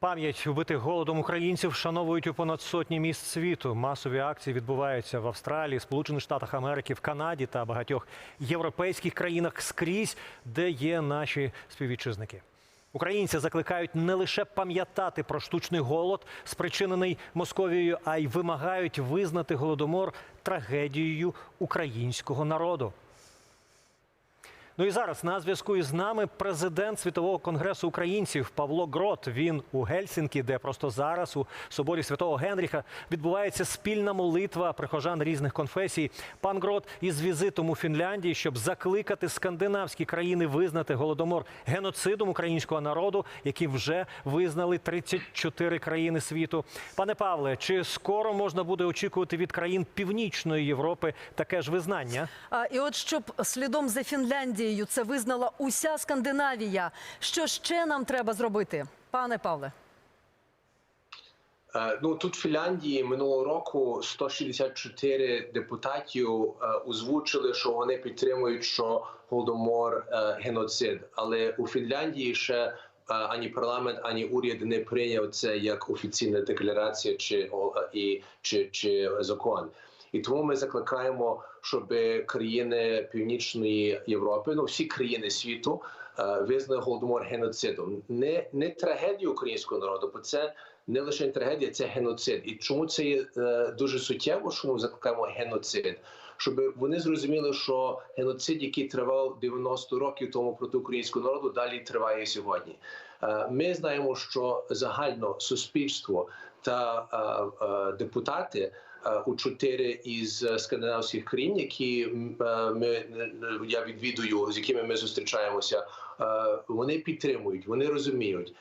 Пам'ять вбитих голодом українців вшановують у понад сотні міст світу. Масові акції відбуваються в Австралії, Сполучених Штатах Америки, в Канаді та багатьох європейських країнах скрізь, де є наші співвітчизники. Українці закликають не лише пам'ятати про штучний голод, спричинений Московією, а й вимагають визнати голодомор трагедією українського народу. Ну і зараз на зв'язку із нами президент Світового конгресу українців Павло Грот. Він у Гельсінкі, де просто зараз у соборі святого Генріха відбувається спільна молитва прихожан різних конфесій. Пан Грот із візитом у Фінляндії, щоб закликати скандинавські країни визнати голодомор геноцидом українського народу, який вже визнали 34 країни світу. Пане Павле, чи скоро можна буде очікувати від країн Північної Європи таке ж визнання? А і от щоб слідом за Фінляндією це визнала уся Скандинавія. Що ще нам треба зробити, пане Павле? Е, Ну тут в Фінляндії минулого року 164 депутатів е, озвучили, що вони підтримують, що голодомор е, геноцид. Але у Фінляндії ще ані парламент, ані уряд не прийняв це як офіційна декларація чи і чи, чи закон. І тому ми закликаємо, щоб країни Північної Європи, ну всі країни світу, е, визнали голодомор геноцидом. Не, не трагедію українського народу, бо це не лише трагедія, це геноцид. І чому це є е, дуже суттєво, що ми закликаємо геноцид? Щоб вони зрозуміли, що геноцид, який тривав 90 років тому проти українського народу, далі триває сьогодні. Е, Ми знаємо, що загально суспільство та депутати у чотири із скандинавських країн, які е, ми е, я відвідую, з якими ми зустрічаємося, е, вони підтримують, вони розуміють.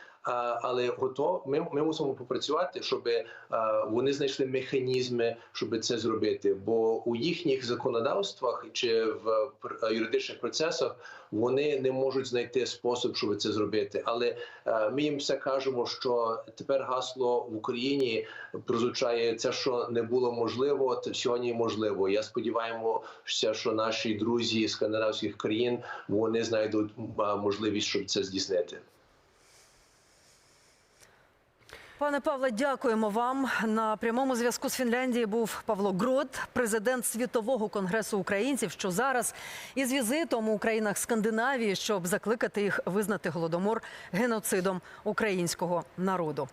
Але готов, ми, ми мусимо попрацювати, щоб е, вони знайшли механізми, щоб це зробити. Бо у їхніх законодавствах чи в пр- юридичних процесах вони не можуть знайти спосіб, щоб це зробити. Але е, ми їм все кажемо, що тепер гасло в Україні прозвучає це, що не було можливо, то сьогодні можливо. Я сподіваємося, що наші друзі з скандинавських країн вони знайдуть е, можливість, щоб це здійснити. Пане Павле, дякуємо вам. На прямому зв'язку з Фінляндії був Павло Грот, президент Світового конгресу українців, що зараз із візитом у країнах Скандинавії, щоб закликати їх визнати голодомор геноцидом українського народу.